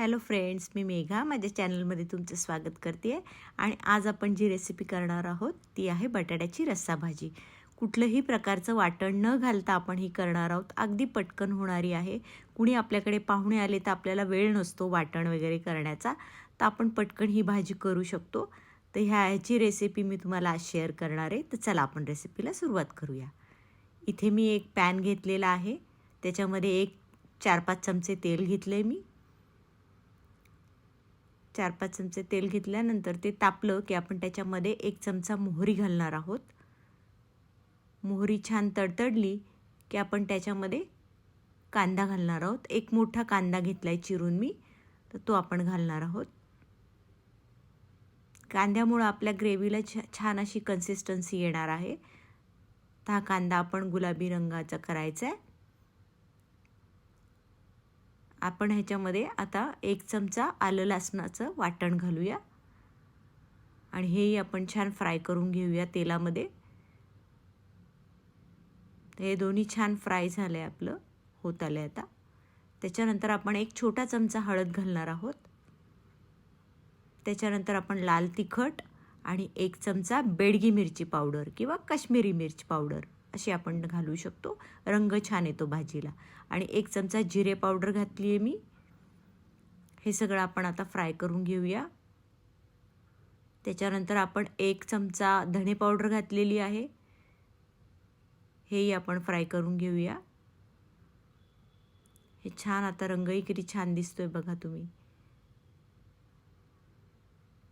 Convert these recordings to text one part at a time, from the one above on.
Hello friends मी मेघा. माझ्या चॅनलमध्ये तुमचं स्वागत करते आहे आणि आज आपण जी रेसिपी करणार आहोत ती आहे बटाट्याची रस्सा भाजी कुठलंही प्रकारचं वाटण न घालता आपण ही करणार आहोत. अगदी पटकन होणारी आहे. कुणी आपल्याकडे पाहुणे आले तर आपल्याला वेळ नसतो वाटण वगैरे करण्याचा. तर आपण पटकन ही भाजी करू शकतो. तर ह्या ह्याची रेसिपी मी तुम्हाला आज शेअर करणार आहे. तर चला आपण रेसिपीला सुरुवात करूया. इथे मी एक पॅन घेतलेला आहे. त्याच्यामध्ये एक चार पाच चमचे तेल घेतलं आहे मी. चार पाच चमचे तेल घेतल्यानंतर ते तापलं की आपण त्याच्यामध्ये एक चमचा मोहरी घालणार आहोत. मोहरी छान तडतडली की आपण त्याच्यामध्ये कांदा घालणार आहोत. एक मोठा कांदा घेतला आहे चिरून मी तर तो आपण घालणार आहोत. कांद्यामुळं आपल्या ग्रेव्हीला छ छान अशी कन्सिस्टन्सी येणार आहे. तर हा कांदा आपण गुलाबी रंगाचा करायचा आहे आपण ह्याच्यामध्ये आता एक चमचा आलं लसणाचं वाटण घालूया. आणि हेही आपण छान फ्राय करून घेऊया तेलामध्ये. हे दोन्ही छान फ्राय झालं आहे आपलं होत आलं आहे आता. त्याच्यानंतर आपण एक छोटा चमचा हळद घालणार आहोत. त्याच्यानंतर आपण लाल तिखट आणि एक चमचा बेडगी मिरची पावडर किंवा काश्मीरी मिरची पावडर. अशी आपण घालू शकतो. रंग छान येतो भाजीला. आणि एक चमचा जिरे पावडर घातली आहे मी. हे सगळं आपण आता फ्राय करून घेऊया. त्याच्यानंतर आपण एक चमचा धणे पावडर घातलेली आहे. हेही आपण फ्राय करून घेऊया. हे छान आता रंगही किती छान दिसतोय बघा तुम्ही.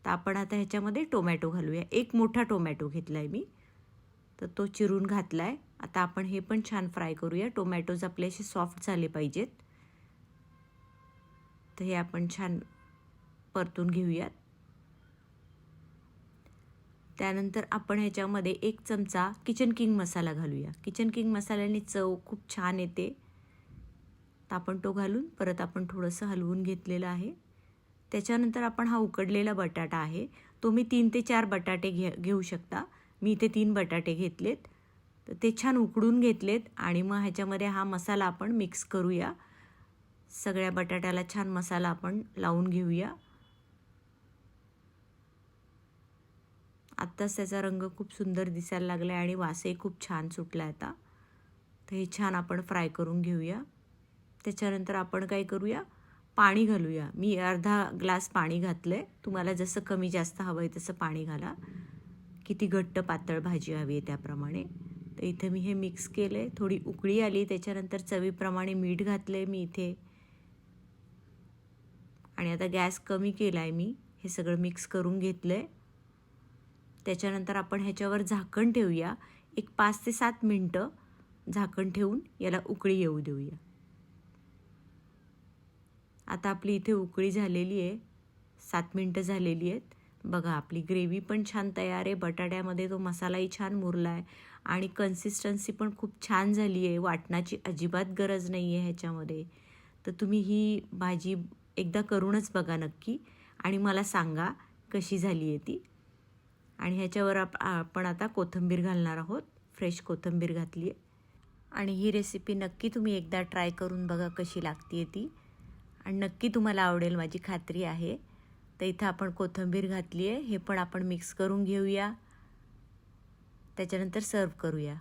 तर आपण आता ह्याच्यामध्ये टोमॅटो घालूया. एक मोठा टोमॅटो घेतला आहे मी. तर तो चिरून घातला आहे आता आपण हे पण छान फ्राय करूया. टोमॅटोज आपले असे सॉफ्ट झाले पाहिजेत. तर हे आपण छान परतून घेऊयात. त्यानंतर आपण ह्याच्यामध्ये एक चमचा किचन किंग मसाला घालूया. किचन किंग मसाल्याने चव खूप छान येते. तर आपण तो घालून परत आपण थोडंसं हलवून घेतलेलं आहे. त्याच्यानंतर आपण हा उकडलेला बटाटा आहे. तुम्ही तीन ते चार बटाटे घे घेऊ शकता. मी इथे तीन बटाटे घेतलेत. तर ते छान उकडून घेतलेत आणि मग ह्याच्यामध्ये हा मसाला आपण मिक्स करूया. सगळ्या बटाट्याला छान मसाला आपण लावून घेऊया. आत्ताच त्याचा रंग खूप सुंदर दिसायला लागला आहे आणि वासही खूप छान सुटला आता. तर हे छान आपण फ्राय करून घेऊया. त्याच्यानंतर आपण काय करूया? पाणी घालूया. मी अर्धा ग्लास पाणी घातलं आहे तुम्हाला जसं कमी जास्त हवं आहे तसं पाणी घाला. किती घट्ट पातळ भाजी हवी आहे त्याप्रमाणे. तर इथे मी हे मिक्स केलं आहे थोडी उकळी आली. त्याच्यानंतर चवीप्रमाणे मीठ घातलं आहे मी इथे. आणि आता गॅस कमी केला आहे मी. हे सगळं मिक्स करून घेतलं आहे त्याच्यानंतर आपण ह्याच्यावर झाकण ठेवूया. एक पाच ते सात मिनटं झाकण ठेवून याला उकळी येऊ देऊया. आता आपली इथे उकळी झालेली आहे. सात मिनटं झालेली आहेत. बघा आपली ग्रेव्ही पण छान तयार आहे. बटाट्यामध्ये तो मसालाही छान मुरला आहे. आणि कन्सिस्टन्सी पण खूप छान झाली आहे. वाटणाची अजिबात गरज नाही आहे ह्याच्यामध्ये. तर तुम्ही ही भाजी एकदा करूनच बघा नक्की. आणि मला सांगा कशी झाली आहे ती. आणि ह्याच्यावर आप आपण आता कोथिंबीर घालणार आहोत. फ्रेश कोथिंबीर घातली आहे. आणि ही रेसिपी नक्की तुम्ही एकदा ट्राय करून बघा कशी लागते ती. आणि नक्की तुम्हाला आवडेल माझी खात्री आहे. तर इथं आपण कोथिंबीर घातली आहे. हे पण आपण मिक्स करून घेऊया. त्याच्यानंतर सर्व करूया.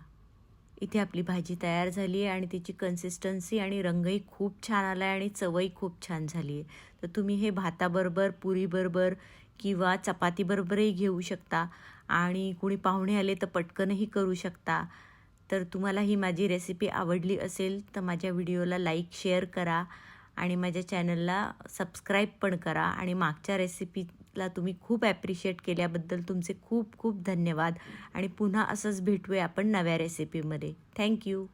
इथे आपली भाजी तयार झाली आहे आणि तिची कन्सिस्टन्सी आणि रंगही खूप छान आला आहे आणि चवही खूप छान झाली आहे. तर तुम्ही हे भाताबरोबर पुरीबरोबर किंवा चपातीबरोबरही घेऊ शकता आणि कुणी पाहुणे आले तर पटकनही करू शकता. तर तुम्हाला ही माझी रेसिपी आवडली असेल तर माझ्या व्हिडिओला लाईक शेअर करा. आणि माझ्या चॅनलला सबस्क्राईब पण करा आणि मागच्या रेसिपीला तुम्ही खूप ॲप्रिशिएट केल्याबद्दल तुमचे खूप खूप धन्यवाद. आणि पुन्हा असंच भेटूया आपण नव्या रेसिपीमध्ये थँक्यू